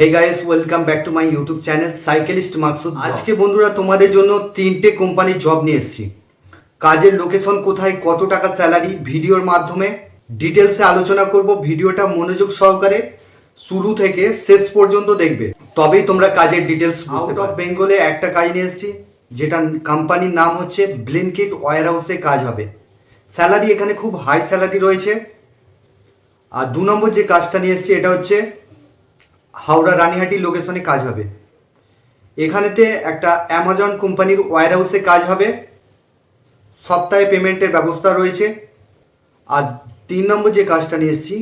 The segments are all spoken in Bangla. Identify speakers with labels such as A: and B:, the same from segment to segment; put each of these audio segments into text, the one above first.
A: Hey guys welcome back to my YouTube channel cyclist Maksud আজকে বন্ধুরা তোমাদের জন্য তিনটে কোম্পানির জব নিয়ে এসেছি। কাজের লোকেশন কোথায় কত টাকা স্যালারি ভিডিওর মাধ্যমে ডিটেলসে আলোচনা করব ভিডিওটা মনোযোগ সহকারে শুরু থেকে শেষ পর্যন্ত দেখবে। তবেই তোমরা কাজের ডিটেলস আউট অফ বেঙ্গলে একটা কাজ নিয়ে এসেছি যেটা কোম্পানির নাম হচ্ছে ব্লিনকিট ওয়ার হাউসে কাজ হবে। স্যালারি এখানে খুব হাই স্যালারি রয়েছে। আর দু নম্বর যে কাজটা নিয়ে এসেছি এটা হচ্ছে হাওড়া রানীহাটি লোকেশনে কাজ হবে। এখানেতে একটা অ্যামাজন কোম্পানির ওয়ার হাউসে কাজ হবে। সপ্তাহে পেমেন্টের ব্যবস্থা রয়েছে। আর তিন নম্বর যে কাজটা নিয়ে এসেছি,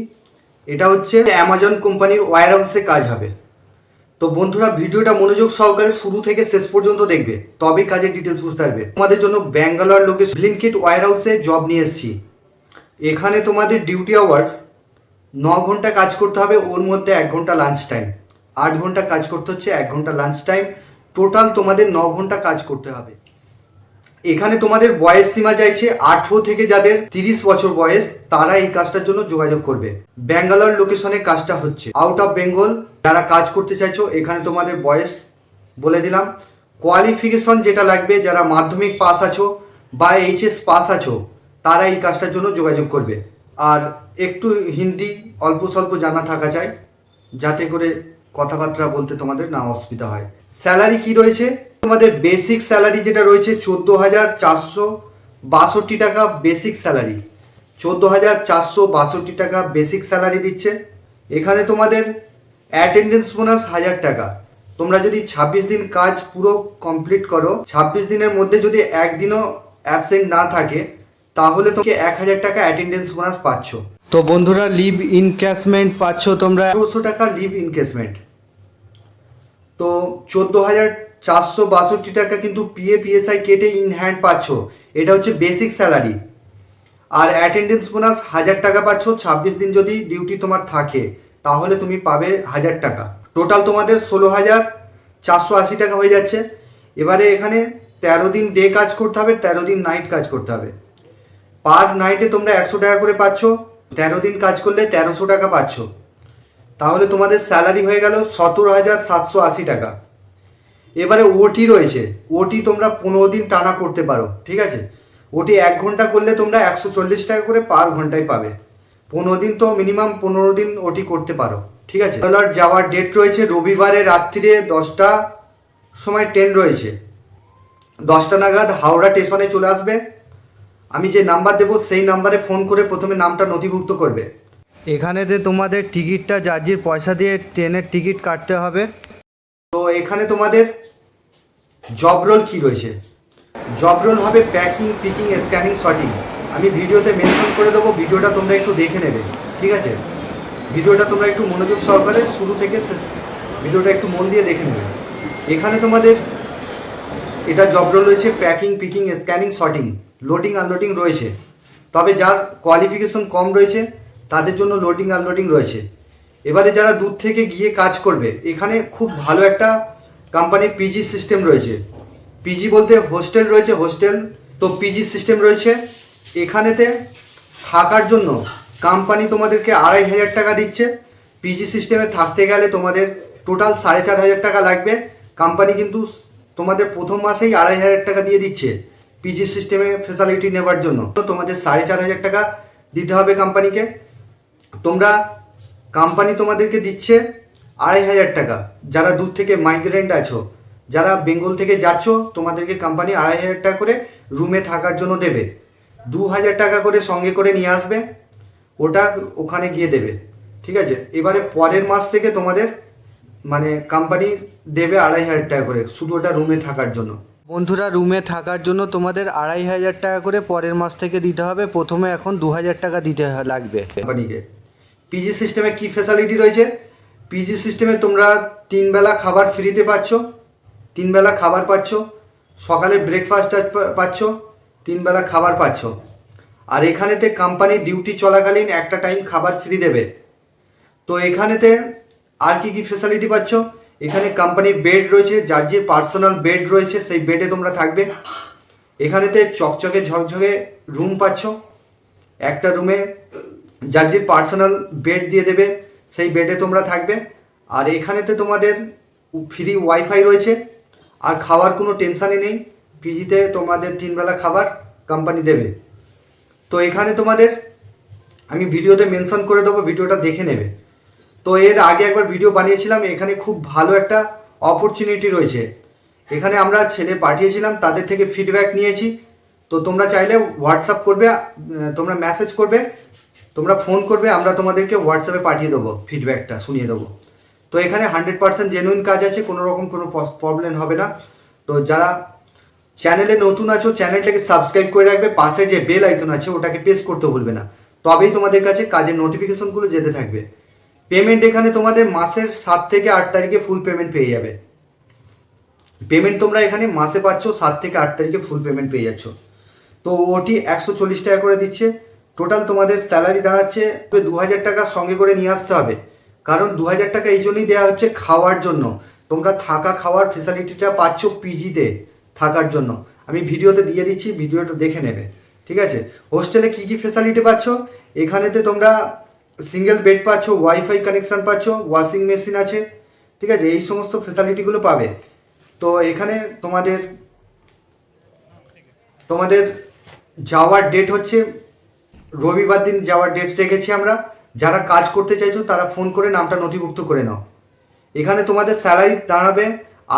A: এটা হচ্ছে অ্যামাজন কোম্পানির ওয়ার হাউসে কাজ হবে। তো বন্ধুরা, ভিডিওটা মনোযোগ সহকারে শুরু থেকে শেষ পর্যন্ত দেখবে, তবেই কাজের ডিটেলস বুঝতে পারবে। তোমাদের জন্য ব্যাঙ্গালোর লোকেশন ব্লিনকিট ওয়ার হাউসে জব নিয়ে এসেছি। এখানে তোমাদের ডিউটি আওয়ার্স ন ঘণ্টা কাজ করতে হবে, ওর মধ্যে এক ঘণ্টা লাঞ্চ টাইম আট ঘণ্টা কাজ করতে হচ্ছে, এক ঘণ্টা লাঞ্চ টাইম টোটাল তোমাদের ন ঘণ্টা কাজ করতে হবে। এখানে তোমাদের বয়স সীমা চাইছে আঠেরো থেকে যাদের তিরিশ বছর বয়স, তারা এই কাজটার জন্য যোগাযোগ করবে। ব্যাঙ্গালোর লোকেশনে কাজটা হচ্ছে। আউট অফ বেঙ্গল যারা কাজ করতে চাইছো, এখানে তোমাদের বয়স বলে দিলাম। কোয়ালিফিকেশন যেটা লাগবে, যারা মাধ্যমিক পাস আছো বা এইচএস পাস আছো, তারা এই কাজটার জন্য যোগাযোগ করবে। আর একটু হিন্দি অল্প স্বল্প জানা থাকা চাই যাতে করে কথাবার্তা বলতে তোমাদের না অসুবিধা হয়। স্যালারি কি রয়েছে? তোমাদের বেসিক স্যালারি যেটা রয়েছে চোদ্দ হাজার চারশো বাষট্টি টাকা বেসিক স্যালারি। চোদ্দ হাজার চারশো বাষট্টি টাকা বেসিক স্যালারি দিচ্ছে। এখানে তোমাদের অ্যাটেন্ডেন্স বোনাস হাজার টাকা। তোমরা যদি ছাব্বিশ দিন কাজ পুরো কমপ্লিট করো, ছাব্বিশ দিনের মধ্যে যদি একদিনও অ্যাবসেন্ট না থাকে, তাহলে তোমাকে এক হাজার টাকা অ্যাটেন্ডেন্স বোনাস পাচ্ছ। তো বন্ধুরা লিভ ইনক্যাশমেন্ট পাচ্ছ তোমরা। এগারোশো টাকা লিভ ইনক্যাশমেন্ট তো চোদ্দ হাজার চারশো বাষট্টি টাকা কিন্তু পিএ পিএসআই কেটে ইন হ্যান্ড পাচ্ছ। এটা হচ্ছে বেসিক স্যালারি আর অ্যাটেন্ডেন্স বোনাস হাজার টাকা পাচ্ছ, ছাব্বিশ দিন যদি ডিউটি তোমার থাকে, তাহলে তুমি পাবে হাজার টাকা। টোটাল তোমাদের ষোলো হাজার চারশো আশি টাকা হয়ে যাচ্ছে। এবারে এখানে তেরো দিন ডে কাজ করতে হবে, তেরো দিন নাইট কাজ করতে হবে। পার নাইটে তোমরা একশো টাকা করে পাচ্ছ। তেরো দিন কাজ করলে তেরোশো টাকা পাচ্ছ। তাহলে তোমাদের স্যালারি হয়ে গেল সতেরো হাজার সাতশো আশি টাকা। এবারে ওটি রয়েছে। ওটি তোমরা পনেরো দিন টানা করতে পারো, ঠিক আছে? ওটি এক ঘণ্টা করলে তোমরা একশো চল্লিশ টাকা করে পার ঘন্টায় পাবে। পনেরো দিন তো মিনিমাম পনেরো দিন ওটি করতে পারো, ঠিক আছে? ব্যাঙ্গালোর যাওয়ার ডেট রয়েছে রবিবারে রাত্রিরে দশটা সময় ট্রেন রয়েছে। দশটা নাগাদ হাওড়া স্টেশনে চলে আসবে। আমি যে নাম্বার দেবো সেই নাম্বারে ফোন করে প্রথমে নামটা নথিভুক্ত করবে। এখানেতে তোমাদের টিকিটটা যার পয়সা দিয়ে ট্রেনের টিকিট কাটতে হবে। তো এখানে তোমাদের জব রোল কি রয়েছে? জব রোল হবে প্যাকিং পিকিং স্ক্যানিং শর্টিং আমি ভিডিওতে মেনশন করে দেবো ভিডিওটা তোমরা একটু দেখে নেবে ঠিক আছে? ভিডিওটা তোমরা একটু মনোযোগ সহকারে শুরু থেকে শেষ ভিডিওটা একটু মন দিয়ে দেখে নেবে। এখানে তোমাদের এটা জব রোল রয়েছে packing picking scanning sorting loading unloading রয়েছে। তবে যার কোয়ালিফিকেশন কম রয়েছে, তাদের জন্য লোডিং আনলোডিং রয়েছে। এবারে যারা দূর থেকে গিয়ে কাজ করবে, এখানে খুব ভালো একটা কোম্পানির পিজি সিস্টেম রয়েছে। পিজি বলতে হোস্টেল রয়েছে হোস্টেল তো পিজি সিস্টেম রয়েছে। এখানেতে থাকার জন্য কোম্পানি তোমাদেরকে আড়াই হাজার টাকা দিচ্ছে। পিজি সিস্টেমে থাকতে গেলে তোমাদের টোটাল সাড়ে চার হাজার টাকা লাগবে। কোম্পানি কিন্তু তোমাদের প্রথম মাসেই আড়াই হাজার টাকা দিয়ে দিচ্ছে পিজি সিস্টেমে ফেসিলিটি নেবার জন্য। তো তোমাদের সাড়ে চার হাজার টাকা দিতে হবে কোম্পানিকে তোমরা কোম্পানি তোমাদেরকে দিচ্ছে আড়াই হাজার টাকা। যারা দূর থেকে মাইগ্রেন্ট আছো, যারা বেঙ্গল থেকে যাচ্ছ, তোমাদেরকে কোম্পানি আড়াই হাজার টাকা করে রুমে থাকার জন্য দেবে। দু হাজার টাকা করে সঙ্গে করে নিয়ে আসবে, ওটা ওখানে গিয়ে দেবে। ঠিক আছে? এবারে পরের মাস থেকে তোমাদের মানে কোম্পানি দেবে আড়াই হাজার টাকা করে শুধু ওটা রুমে থাকার জন্য। বন্ধুরা রুমে থাকার জন্য তোমাদের আড়াই হাজার টাকা করে পরের মাস থেকে দিতে হবে প্রথমে এখন দু হাজার টাকা দিতে লাগবে। কোম্পানিকে পিজি সিস্টেমে কি ফ্যাসিলিটি রয়েছে? পিজি সিস্টেমে তোমরা তিন বেলা খাবার ফ্রিতে পাচ্ছ তিন বেলা খাবার পাচ্ছ সকালে ব্রেকফাস্ট পাচ্ছ তিন বেলা খাবার পাচ্ছ। আর এখানেতে কোম্পানির ডিউটি চলাকালীন একটা টাইম খাবার ফ্রি দেবে। তো এখানেতে আর কি কি ফেসিলিটি পাচ্ছ? এখানে কোম্পানির বেড রয়েছে, যার যে পার্সোনাল বেড রয়েছে, সেই বেডে তোমরা থাকবে। এখানেতে চকচকে ঝকঝকে রুম পাচ্ছ। একটা রুমে যার যে পার্সোনাল বেড দিয়ে দেবে, সেই বেডে তোমরা থাকবে। আর এখানেতে তোমাদের ফ্রি ওয়াইফাই রয়েছে। আর খাওয়ার কোনো টেনশানই নেই। পিজিতে তোমাদের তিনবেলা খাবার কোম্পানি দেবে। তো এখানে তোমাদের আমি ভিডিওতে মেনশন করে দেবো ভিডিওটা দেখে নেবে। তো এর আগে একবার ভিডিও বানিয়েছিলাম, এখানে খুব ভালো একটা অপরচুনিটি রয়েছে। এখানে আমরা ছেলে পাঠিয়েছিলাম, তাদের থেকে ফিডব্যাক নিয়েছি। তো তোমরা চাইলে হোয়াটসঅ্যাপ করবে তোমরা মেসেজ করবে, তোমরা ফোন করবে, আমরা তোমাদেরকে হোয়াটসঅ্যাপে পাঠিয়ে দেবো ফিডব্যাকটা শুনিয়ে দেবো। তো এখানে হান্ড্রেড পার্সেন্ট জেনুইন কাজ আছে, কোনো রকম কোনো প্রবলেম হবে না। তো যারা চ্যানেলে নতুন আছো চ্যানেলটাকে সাবস্ক্রাইব করে রাখবে, পাশে যে বেল আইকন আছে, ওটাকে প্রেস করতে ভুলবে না। তবেই তোমাদের কাছে কাজের নোটিফিকেশনগুলো যেতে থাকবে। পেমেন্ট এখানে তোমাদের মাসের সাত থেকে আট তারিখে ফুল পেমেন্ট পেয়ে যাবে। পেমেন্ট তোমরা এখানে মাসে পাচ্ছ সাত থেকে আট তারিখে ফুল পেমেন্ট পেয়ে যাচ্ছ। তো ওটি একশো চল্লিশ টাকা করে দিচ্ছে। টোটাল তোমাদের স্যালারি দাঁড়াচ্ছে দু হাজার টাকা সঙ্গে করে নিয়ে আসতে হবে। কারণ দু হাজার টাকা এই জন্যই দেওয়া হচ্ছে খাওয়ার জন্য। তোমরা থাকা খাওয়ার ফেসিলিটিটা পাচ্ছ পিজিতে থাকার জন্য। আমি ভিডিওতে দিয়ে দিচ্ছি, ভিডিওটা দেখে নেবে। ঠিক আছে? হোস্টেলে কী কী ফেসিলিটি পাচ্ছ? এখানেতে তোমরা সিঙ্গেল বেড পাচ্ছ ওয়াইফাই কানেকশন পাচ্ছ ওয়াশিং মেশিন আছে, ঠিক আছে? এই সমস্ত ফেসিলিটিগুলো পাবে। তো এখানে তোমাদের তোমাদের যাওয়ার ডেট হচ্ছে, রবিবার দিন যাওয়ার ডেট রেখেছি আমরা। যারা কাজ করতে চাইছো, তারা ফোন করে নামটা নথিভুক্ত করে নাও। এখানে তোমাদের স্যালারি দাঁড়াবে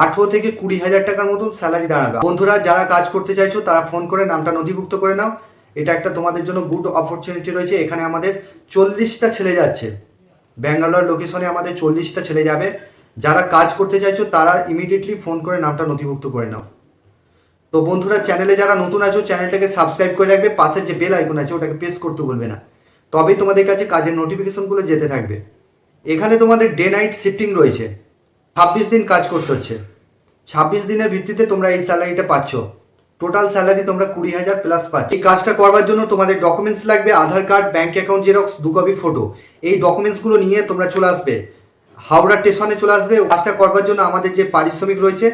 A: আঠেরো থেকে কুড়ি হাজার টাকার মতো স্যালারি দাঁড়াবে। বন্ধুরা, যারা কাজ করতে চাইছো, তারা ফোন করে নামটা নথিভুক্ত করে নাও। এটা একটা তোমাদের জন্য গুড অপরচুনিটি রয়েছে। এখানে আমাদের চল্লিশটা ছেলে যাচ্ছে। ব্যাঙ্গালোর লোকেশনে আমাদের চল্লিশটা ছেলে যাবে। যারা কাজ করতে চাইছো, তারা ইমিডিয়েটলি ফোন করে নামটা নথিভুক্ত করে নাও। তো বন্ধুরা চ্যানেলে যারা নতুন আছো চ্যানেলটাকে সাবস্ক্রাইব করে রাখবে। পাশের যে বেল আইকন আছে, ওটাকে প্রেস করতে বলবে না। তবেই তোমাদের কাছে কাজের নোটিফিকেশনগুলো যেতে থাকবে। এখানে তোমাদের ডে নাইট শিফটিং রয়েছে। ছাব্বিশ দিন কাজ করতে হচ্ছে। ছাব্বিশ দিনের ভিত্তিতে তোমরা এই স্যালারিটা পাচ্ছ। টোটাল স্যালারি তোমরা কুড়ি হাজার প্লাস পাচ্ছ। এই কাজটা করবার জন্য তোমাদের ডকুমেন্টস লাগবে, Aadhaar card bank account xerox দু কপি ফটো এই ডকুমেন্টসগুলো নিয়ে তোমরা চলে আসবে। হাওড়া স্টেশনে চলে আসবে। কাজটা করবার জন্য আমাদের যে পারিশ্রমিক রয়েছে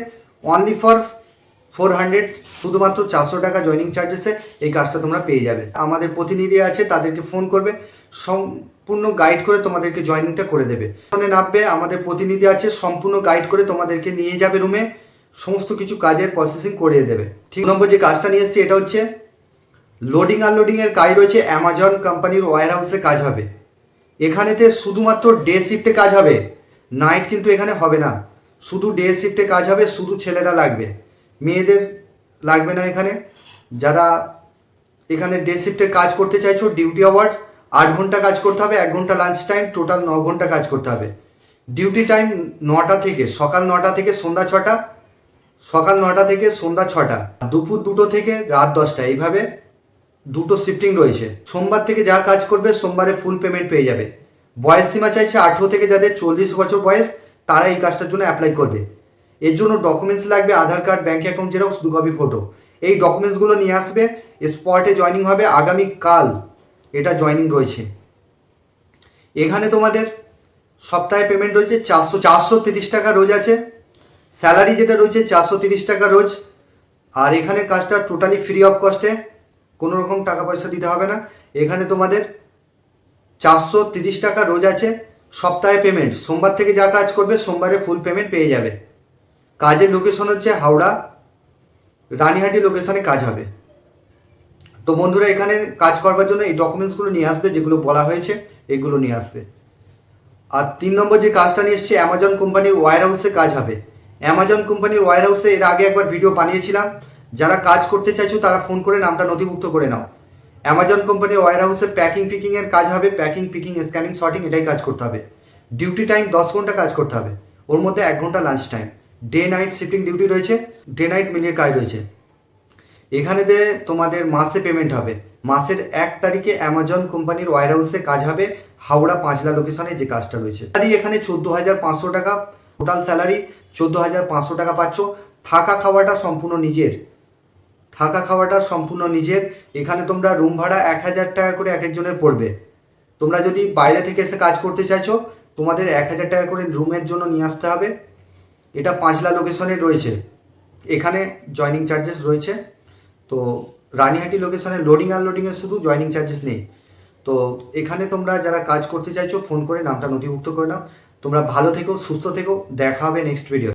A: অনলি ফর ফোর হান্ড্রেড শুধুমাত্র চারশো টাকা জয়নিং চার্জেসে এই কাজটা তোমরা পেয়ে যাবে। আমাদের প্রতিনিধি আছে, তাদেরকে ফোন করবে। সম্পূর্ণ গাইড করে তোমাদেরকে জয়নিংটা করে দেবে। নামবে, আমাদের প্রতিনিধি আছে, সম্পূর্ণ গাইড করে তোমাদেরকে নিয়ে যাবে রুমে সমস্ত কিছু কাজের প্রসেসিং করিয়ে দেবে। ঠিক নম্বর যে কাজটা নিয়ে এসেছি, এটা হচ্ছে লোডিং আনলোডিং এর কাজ রয়েছে অ্যামাজন কোম্পানির ওয়ার হাউসে কাজ হবে। এখানেতে শুধুমাত্র ডে শিফটে কাজ হবে নাইট কিন্তু এখানে হবে না। শুধু ডে শিফটে কাজ হবে, শুধু ছেলেরা লাগবে। মেয়েদের লাগবে না এখানে। যারা এখানে ডে শিফটে কাজ করতে চাইছো ডিউটি আওয়ার্স আট ঘণ্টা কাজ করতে হবে, এক ঘণ্টা লাঞ্চ টাইম টোটাল ন ঘণ্টা কাজ করতে হবে। ডিউটি টাইম নটা থেকে, সকাল নটা থেকে সন্ধ্যা ছটা সকাল নটা থেকে সন্ধ্যা ছটা দুপুর দুটো থেকে রাত দশটা, এইভাবে দুটো শিফটিং রয়েছে। সোমবার থেকে যা কাজ করবে, সোমবারে ফুল পেমেন্ট পেয়ে যাবে। বয়স সীমা চাইছে আঠেরো থেকে যাদের চল্লিশ বছর বয়স, তারা এই কাজটার জন্য অ্যাপ্লাই করবে। এর জন্য ডকুমেন্টস লাগবে, Aadhaar card bank account xerox দু কপি ফটো এই ডকুমেন্টসগুলো নিয়ে আসবে স্পটে জয়নিং হবে, আগামী কাল এটা জয়নিং রয়েছে। এখানে তোমাদের সপ্তাহে পেমেন্ট রয়েছে চারশো চারশো তিরিশ টাকা রোজ আছে। স্যালারি যেটা রয়েছে চারশো তিরিশ টাকা রোজ, আর এখানে কাজটা টোটালি ফ্রি অফ কস্টে কোনো রকম টাকা পয়সা দিতে হবে না। এখানে তোমাদের চারশো তিরিশ টাকা রোজ আছে, সপ্তাহে পেমেন্ট সোমবার থেকে যা কাজ করবে, সোমবারে ফুল পেমেন্ট পেয়ে যাবে। কাজের লোকেশন হচ্ছে হাওড়া, রানীহাটি লোকেশনে কাজ হবে। তো বন্ধুরা, এখানে কাজ করবার জন্য এই ডকুমেন্টসগুলো নিয়ে আসবে, যেগুলো বলা হয়েছে, এগুলো নিয়ে আসবে। আর তিন নম্বর যে কাজটা নিয়ে এসছে অ্যামাজন কোম্পানির ওয়ার হাউসে কাজ হবে। অ্যামাজন কোম্পানির ওয়ার হাউসে এর আগে একবার ভিডিও বানিয়েছিলাম। যারা কাজ করতে চাইছো তারা ফোন করে নামটা নথিভুক্ত করে নাও। অ্যামাজন কোম্পানির ওয়ার হাউসে প্যাকিং পিকিং এর কাজ হবে। প্যাকিং পিকিং স্ক্যানিং শর্টিং এটাই কাজ করতে হবে। ডিউটি টাইম দশ ঘণ্টা কাজ করতে হবে। ওর মধ্যে এক ঘণ্টা lunch time day night shifting duty রয়েছে। ডে নাইট মিলিয়ে কাজ রয়েছে। এখানেতে তোমাদের মাসে পেমেন্ট হবে। মাসের এক তারিখে অ্যামাজন কোম্পানির ওয়ার হাউসে কাজ হবে। হাওড়া পাঁচলা লোকেশনে যে কাজটা রয়েছে। স্যালারি এখানে চোদ্দ হাজার পাঁচশো টাকা। টোটাল স্যালারি চোদ্দ হাজার পাঁচশো টাকা পাচ্ছ। থাকা খাওয়াটা সম্পূর্ণ নিজের। থাকা খাওয়াটা সম্পূর্ণ নিজের। এখানে তোমরা রুম ভাড়া এক হাজার টাকা করে এক একজনের পড়বে। তোমরা যদি বাইরে থেকে এসে কাজ করতে চাইছো, তোমাদের এক হাজার টাকা করে রুমের জন্য নিয়ে আসতে হবে। এটা পাঁচলা লোকেশনে রয়েছে। এখানে জয়নিং চার্জেস রয়েছে। তো রানীহাটি লোকেশনে লোডিং আনলোডিংয়ের শুধু জয়নিং চার্জেস নেই। তো এখানে তোমরা যারা কাজ করতে চাইছো ফোন করে নামটা নথিভুক্ত করে নাও। তোমরা ভালো থেকো সুস্থ থেকো দেখা হবে নেক্সট ভিডিও